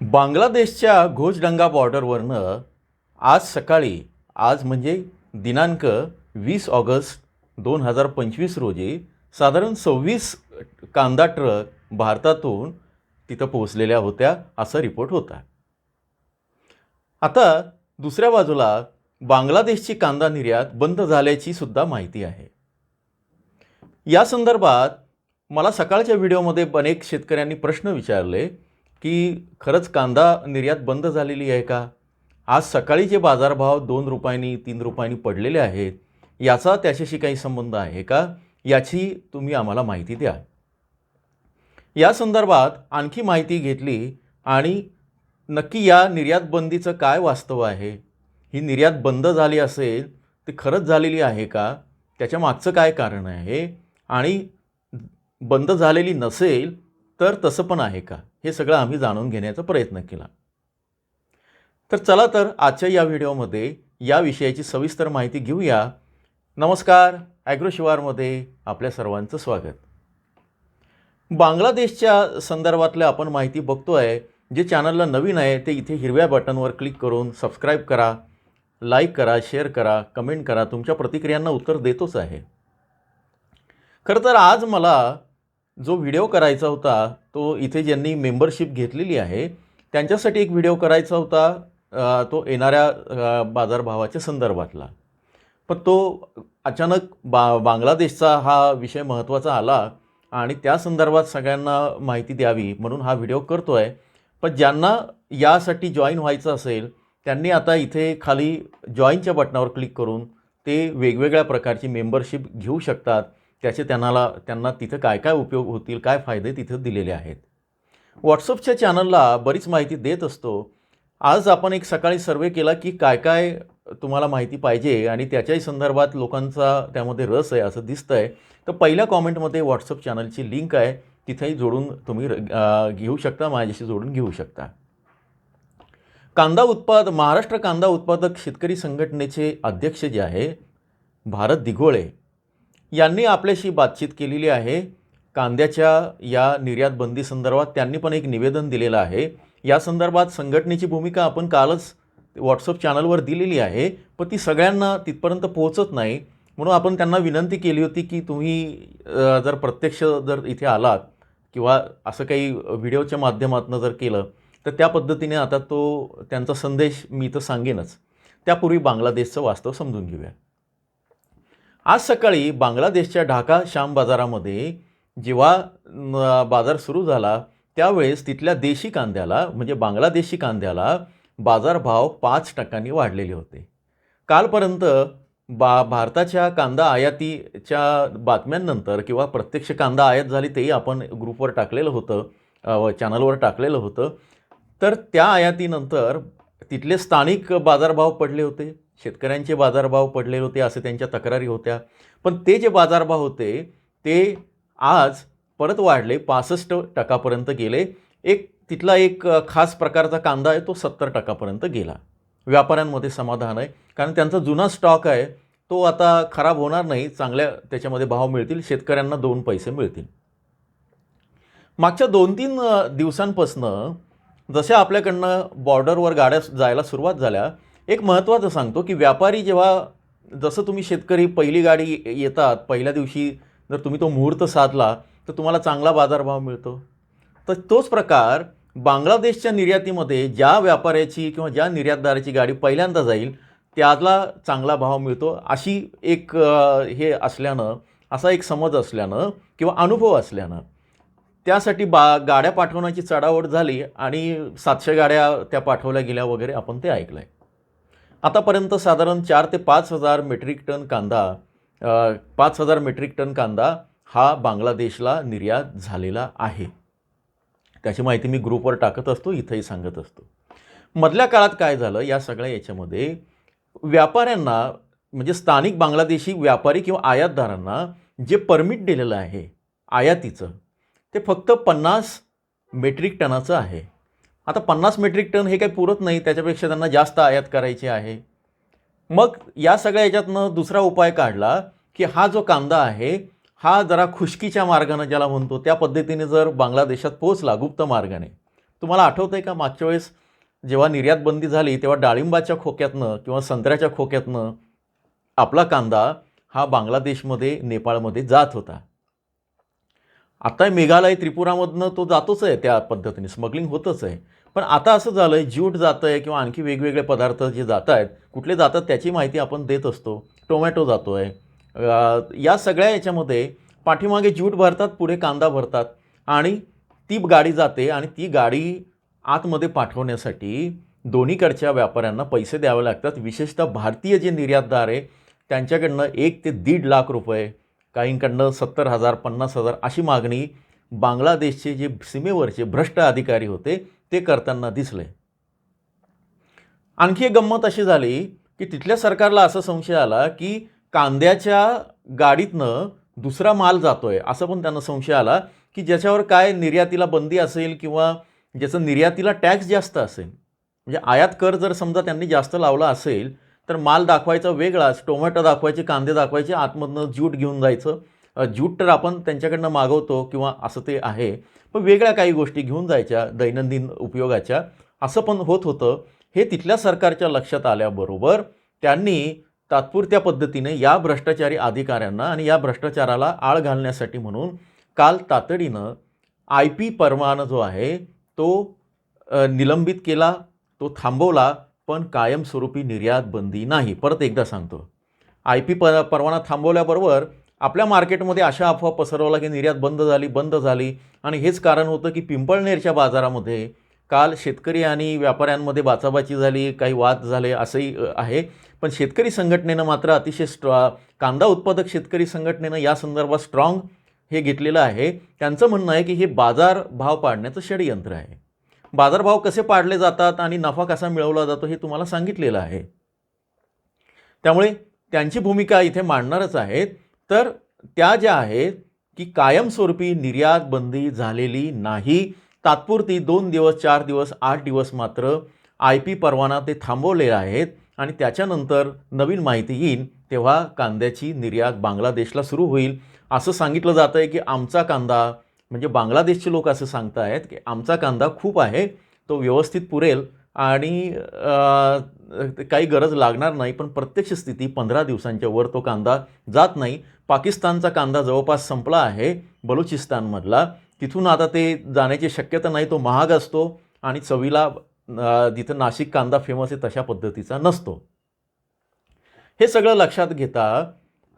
बांगलादेशच्या घोषडंगा बॉर्डरवरनं आज सकाळी आज म्हणजे दिनांक वीस ऑगस्ट दोन हजार पंचवीस रोजी साधारण सव्वीस कांदा ट्रक भारतातून तिथं पोहोचलेल्या होत्या असा रिपोर्ट होता. आता दुसऱ्या बाजूला बांगलादेशची कांदा निर्यात बंद झाल्याची सुद्धा माहिती आहे. या संदर्भात मला सकाळच्या व्हिडिओमध्ये अनेक शेतकऱ्यांनी प्रश्न विचारले की खरंच कांदा निर्यात बंद झालेली आहे का? आज सकाळी जे बाजारभाव दोन रुपयांनी तीन रुपयांनी पडलेले आहेत याचा त्याच्याशी काही संबंध आहे का? याची तुम्ही आम्हाला माहिती द्या. या संदर्भात आणखी माहिती घेतली आणि नक्की या निर्यात बंदीचं काय वास्तव आहे? ही निर्यात बंद झाली असेल ती खरंच झालेली आहे का? त्याच्या मागचं काय कारण आहे? आणि बंद झालेली नसेल तर तसं पण आहे का? हे सगळं आम्ही जाणून घेण्याचा प्रयत्न केला. तर चला तर आजच्या या व्हिडिओमध्ये या विषयाची सविस्तर माहिती घेऊया. नमस्कार ॲग्रो शिवारमध्ये आपल्या सर्वांचं स्वागत. बांगलादेशच्या संदर्भातल्या आपण माहिती बघतो आहे जे चॅनलला नवीन आहे ते इथे हिरव्या बटनवर क्लिक करून सबस्क्राईब करा लाईक करा शेअर करा कमेंट करा तुमच्या प्रतिक्रियांना उत्तर देतोच आहे. खरं तर आज मला जो व्हिडिओ करायचा होता तो इथे ज्यांनी मेंबरशिप घेतलेली आहे त्यांच्यासाठी एक व्हिडिओ करायचा होता तो येणाऱ्या बाजारभावाच्या संदर्भातला. पण तो अचानक बा बांगलादेशचा हा विषय महत्त्वाचा आला आणि त्या संदर्भात सगळ्यांना माहिती द्यावी म्हणून हा व्हिडिओ करतो आहे पण ज्यांना यासाठी जॉईन व्हायचं असेल त्यांनी आता इथे खाली जॉईनच्या बटनावर क्लिक करून ते वेगवेगळ्या प्रकारची मेंबरशिप घेऊ शकतात. त्याचे त्यांना त्यांना तिथं काय काय उपयोग होतील काय फायदे तिथं दिलेले आहेत. व्हॉट्सअपच्या चॅनलला बरीच माहिती देत असतो. आज आपण एक सकाळी सर्वे केला की काय काय तुम्हाला माहिती पाहिजे आणि त्याच्याही संदर्भात लोकांचा त्यामध्ये रस आहे असं दिसतं आहे तर पहिल्या कॉमेंटमध्ये व्हॉट्सअप चॅनलची लिंक आहे. तिथेही जोडून तुम्ही घेऊ शकता माझ्याशी जोडून घेऊ शकता. कांदा उत्पाद महाराष्ट्र कांदा उत्पादक शेतकरी संघटनेचे अध्यक्ष जे आहे भारत दिघोळे. यांनी आपल्याशी बातचीत केलेली आहे. कांद्याच्या या निर्यात बंदी संदर्भात त्यांनी पण एक निवेदन दिलेलं आहे. या संदर्भात संघटनेची भूमिका आपण कालच व्हॉट्सअप चॅनलवर दिलेली आहे. पण ती सगळ्यांना तिथपर्यंत पोहोचत नाही. म्हणून आपण त्यांना विनंती केली होती की तुम्ही जर प्रत्यक्ष जर इथे आलात किंवा असं काही व्हिडिओच्या माध्यमातून जर केलं तर त्या पद्धतीने आता तो त्यांचा संदेश मी तर सांगेनच. त्यापूर्वी बांगलादेशचं वास्तव समजून घेऊया. आज सकाळी बांगलादेशच्या ढाका श्याम बाजारामध्ये जेव्हा बाजार सुरू झाला त्यावेळेस तिथल्या देशी कांद्याला म्हणजे बांगलादेशी कांद्याला बाजारभाव पाच टक्क्यांनी वाढलेले होते. कालपर्यंत बा भारताच्या कांदा आयातीच्या बातम्यांनंतर किंवा प्रत्यक्ष कांदा आयात झाली तेही आपण ग्रुपवर टाकलेलं होतं चॅनलवर टाकलेलं होतं. तर त्या आयातीनंतर तिथले स्थानिक बाजारभाव पडले होते. शेतकऱ्यांचे बाजारभाव पडलेले होते असे त्यांच्या तक्रारी होत्या. पण ते जे बाजारभाव होते ते आज परत वाढले पासष्ट टक्कापर्यंत गेले. एक तिथला एक खास प्रकारचा कांदा आहे तो सत्तर टक्कापर्यंत गेला. व्यापाऱ्यांमध्ये समाधान आहे. कारण त्यांचा जुना स्टॉक आहे तो आता खराब होणार नाही चांगल्या त्याच्यामध्ये भाव मिळतील शेतकऱ्यांना दोन पैसे मिळतील. मागच्या दोन तीन दिवसांपासनं जशा आपल्याकडनं बॉर्डरवर गाड्या जायला सुरुवात झाल्या एक महत्त्वाचं सांगतो की व्यापारी जेव्हा जसं तुम्ही शेतकरी पहिली गाडी येतात पहिल्या दिवशी जर तुम्ही तो मुहूर्त साधला तर तुम्हाला चांगला बाजारभाव मिळतो. तर तोच प्रकार बांगलादेशच्या निर्यातीमध्ये ज्या व्यापाऱ्याची किंवा ज्या निर्यातदाराची गाडी पहिल्यांदा जाईल त्याला चांगला भाव मिळतो. अशी एक हे असल्यानं असा एक समज असल्यानं किंवा अनुभव असल्यानं. त्यासाठी बा गाड्या पाठवण्याची चढावड झाली आणि सातशे गाड्या त्या पाठवल्या गेल्या वगैरे आपण ते ऐकलं आहे आतापर्यंत साधारण चार ते पाच हजार मेट्रिक टन कांदा पाच हजार मेट्रिक टन कांदा हा बांगलादेशला निर्यात झालेला आहे. त्याची माहिती मी ग्रुपवर टाकत असतो इथंही सांगत असतो. मधल्या काळात काय झालं या सगळ्या याच्यामध्ये व्यापाऱ्यांना म्हणजे स्थानिक बांगलादेशी व्यापारी किंवा आयातदारांना जे परमिट दिलेलं आहे आयातीचं ते फक्त पन्नास मेट्रिक टनाचं आहे. आता पन्नास मेट्रिक टन हे काही पुरत नाही त्याच्यापेक्षा त्यांना जास्त आयात करायची आहे. मग या सगळ्या याच्यातनं दुसरा उपाय काढला की हा जो कांदा आहे हा जरा खुशकीच्या मार्गानं ज्याला म्हणतो त्या पद्धतीने जर बांगलादेशात पोचला गुप्त मार्गाने. तुम्हाला आठवतं आहे का मागच्या वेळेस जेव्हा निर्यात बंदी झाली तेव्हा डाळिंबाच्या खोक्यातनं किंवा संत्र्याच्या खोक्यातनं आपला कांदा हा बांगलादेशमध्ये नेपाळमध्ये जात होता. आता मेघालय त्रिपुरामधनं तो जातोच आहे त्या पद्धतीने. स्मगलिंग होतच आहे. पण आता असं झालं आहे ज्यूट जातं आहे किंवा आणखी वेगवेगळे पदार्थ जे जात आहेत कुठले जातात त्याची माहिती आपण देत असतो. टोमॅटो जातो आहे या सगळ्या याच्यामध्ये पाठीमागे ज्यूट भरतात पुढे कांदा भरतात आणि ती गाडी जाते आणि ती गाडी आतमध्ये पाठवण्यासाठी दोन्हीकडच्या व्यापाऱ्यांना पैसे द्यावे लागतात. विशेषतः भारतीय जे निर्यातदार आहे त्यांच्याकडनं एक ते दीड लाख रुपये काहींकडनं सत्तर हजार पन्नास हजार अशी मागणी बांगलादेशचे जे सीमेवरचे भ्रष्ट अधिकारी होते ते करताना दिसले. आणखी एक गंमत अशी झाली की तिथल्या सरकारला असा संशय आला की कांद्याच्या गाडीतनं दुसरा माल जातोय असं पण त्यांना संशय आला की ज्याच्यावर काय निर्यातीला बंदी असेल किंवा ज्याचं निर्यातीला टॅक्स जास्त असेल म्हणजे आयात कर जर समजा त्यांनी जास्त लावला असेल तर माल दाखवायचा वेगळाच टोमॅटो दाखवायचे कांदे दाखवायचे आतमधनं ज्यूट घेऊन जायचं. ज्यूट तर आपण त्यांच्याकडनं मागवतो किंवा असं ते आहे पण वेगळ्या काही गोष्टी घेऊन जायच्या दैनंदिन उपयोगाच्या. असं पण होत होतं. हे तिथल्या सरकारच्या लक्षात आल्याबरोबर त्यांनी तात्पुरत्या पद्धतीने या भ्रष्टाचारी अधिकाऱ्यांना आणि या भ्रष्टाचाराला आळ घालण्यासाठी म्हणून काल तातडीनं आय पी परवाना जो आहे तो निलंबित केला तो थांबवला. पण कायमस्वरूपी निर्यात बंदी नाही. परत एकदा सांगतो. आय पी प परवाना थांबवल्याबरोबर आपल्या मार्केटमध्ये अशा अफवा पसरवला की निर्यात बंद झाली बंद झाली. आणि हेच कारण होतं की पिंपळनेरच्या बाजारामध्ये काल शेतकरी आणि व्यापाऱ्यांमध्ये बाचाबाची झाली काही वाद झाले असंही आहे. पण शेतकरी संघटनेनं मात्र अतिशय स्ट्रॉ कांदा उत्पादक शेतकरी संघटनेनं या संदर्भात स्ट्रॉंग हे घेतलेलं आहे. त्यांचं म्हणणं आहे की हे बाजार भाव पाडण्याचं षडयंत्र आहे. बाजारभाव कसे पाडले जातात आणि नफा कसा मिळवला जातो हे तुम्हाला सांगितलेलं आहे. त्यामुळे त्यांची भूमिका इथे मांडणारच आहेत. तर त्या ज्या आहेत की कायमस्वरूपी निर्यात बंदी झालेली नाही. तात्पुरती दोन दिवस चार दिवस आठ दिवस मात्र आय पी परवाना ते थांबवलेले आहेत आणि त्याच्यानंतर नवीन माहिती येईल तेव्हा कांद्याची निर्यात बांगलादेशला सुरू होईल. असं सांगितलं जातं आहे की आमचा कांदा म्हणजे बांगलादेशचे लोक असं सांगत आहेत की आमचा कांदा खूप आहे तो व्यवस्थित पुरेल आणि काही गरज लागणार नाही पण प्रत्यक्ष स्थिती पंधरा दिवसांच्या वर तो कांदा जात नाही. पाकिस्तानचा कांदा जवळपास संपला आहे बलुचिस्तानमधला. तिथून आता ते जाण्याची शक्यता नाही तो महाग असतो आणि चवीला जिथं नाशिक कांदा फेमस आहे तशा पद्धतीचा नसतो. हे सगळं लक्षात घेता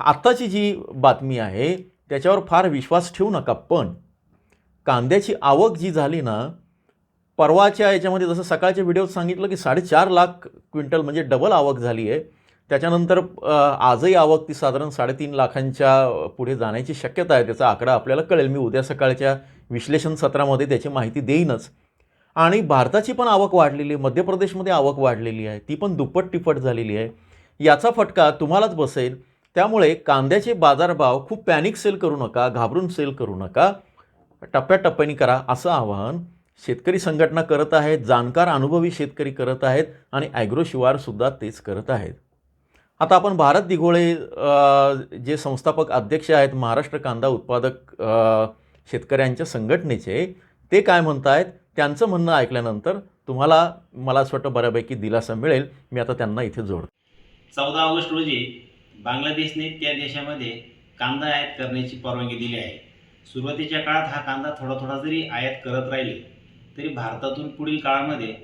आत्ताची जी बातमी आहे त्याच्यावर फार विश्वास ठेवू नका पण कांद्याची आवक जी झाली ना परवाच्या याच्यामध्ये जसं सकाळच्या व्हिडिओत सांगितलं की साडेचार लाख क्विंटल म्हणजे डबल आवक झाली आहे. त्याच्यानंतर आजही आवक ती साधारण साडेतीन लाखांच्या पुढे जाण्याची शक्यता आहे. त्याचा आकडा आपल्याला कळेल. मी उद्या सकाळच्या विश्लेषण सत्रामध्ये त्याची माहिती देईनच. आणि भारताची पण आवक वाढलेली आहे. मध्य प्रदेशमध्ये आवक वाढलेली आहे. ती पण दुप्पट तिप्पट झालेली आहे. याचा फटका तुम्हालाच बसेल. त्यामुळे कांद्याचे बाजारभाव खूप पॅनिक सेल करू नका घाबरून सेल करू नका. टप्प्याटप्प्याने करा असं आवाहन शेतकरी संघटना करत आहेत जाणकार अनुभवी शेतकरी करत आहेत आणि ॲग्रो शिवारसुद्धा तेच करत आहेत. आता आपण भारत दिघोळे जे संस्थापक अध्यक्ष आहेत महाराष्ट्र कांदा उत्पादक शेतकऱ्यांच्या संघटनेचे ते काय म्हणत आहेत त्यांचं म्हणणं ऐकल्यानंतर तुम्हाला मला असं वाटतं बऱ्यापैकी दिलासा मिळेल. मी आता त्यांना इथे जोडतो. चौदा ऑगस्ट रोजी बांगलादेशने त्या देशामध्ये कांदा आयात करण्याची परवानगी दिली आहे. सुरुवातीच्या काळात हा कांदा थोडा थोडा जरी आयात करत राहिले तरी भारतातून पुढील काळामध्ये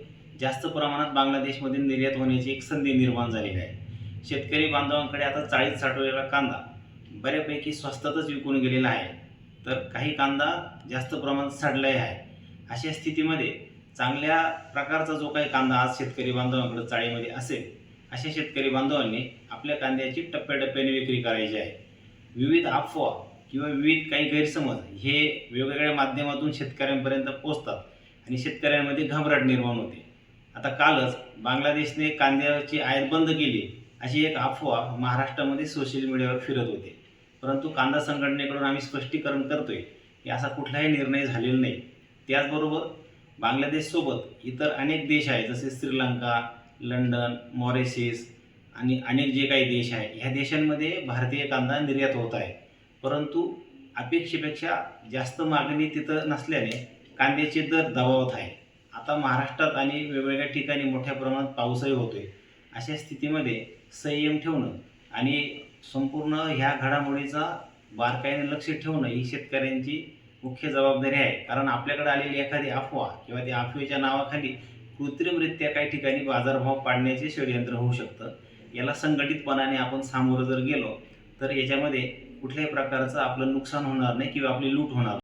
जास्त प्रमाणात बांगलादेशमध्ये निर्यात होण्याची एक संधी निर्माण झालेली आहे. शेतकरी बांधवांकडे आता चाळीस साठवलेला कांदा बऱ्यापैकी स्वस्तातच विकून गेलेला आहे. तर काही कांदा जास्त प्रमाणात साठलाही आहे. अशा स्थितीमध्ये चांगल्या प्रकारचा जो काही कांदा आज शेतकरी बांधवांकडे चाळीमध्ये असेल अशा शेतकरी बांधवांनी आपल्या कांद्याची टप्प्याटप्प्याने विक्री करायची आहे. विविध अफवा किंवा विविध काही गैरसमज हे वेगवेगळ्या माध्यमातून शेतकऱ्यांपर्यंत पोचतात आणि शेतकऱ्यांमध्ये घबराट निर्माण होते. आता कालच बांगलादेशने कांद्याची आयात बंद केली अशी एक अफवा महाराष्ट्रामध्ये सोशल मीडियावर फिरत होते. परंतु कांदा संघटनेकडून आम्ही स्पष्टीकरण करतोय की असा कुठलाही निर्णय झालेला नाही. त्याचबरोबर बांगलादेशसोबत इतर अनेक देश आहेत जसे श्रीलंका लंडन मॉरिशस आणि अनेक जे काही देश आहे ह्या देशांमध्ये भारतीय कांदा निर्यात होत आहे. परंतु अपेक्षेपेक्षा जास्त मागणी तिथं नसल्याने कांद्याचे दर दबावत आहे. आता महाराष्ट्रात आणि वेगवेगळ्या ठिकाणी मोठ्या प्रमाणात पाऊसही होतोय. अशा स्थितीमध्ये संयम ठेवणं आणि संपूर्ण ह्या घडामोडीचा बारकाईने लक्ष ठेवणं ही शेतकऱ्यांची मुख्य जबाबदारी आहे. कारण आपल्याकडे आलेली एखादी अफवा किंवा त्या अफवेच्या नावाखाली कृत्रिमरित्या काही ठिकाणी बाजारभाव पाडण्याचे षडयंत्र होऊ शकतं. याला संघटितपणाने आपण सामोरं जर गेलो तर याच्यामध्ये कुठल्याही प्रकारचं आपलं नुकसान होणार नाही किंवा आपली लूट होणार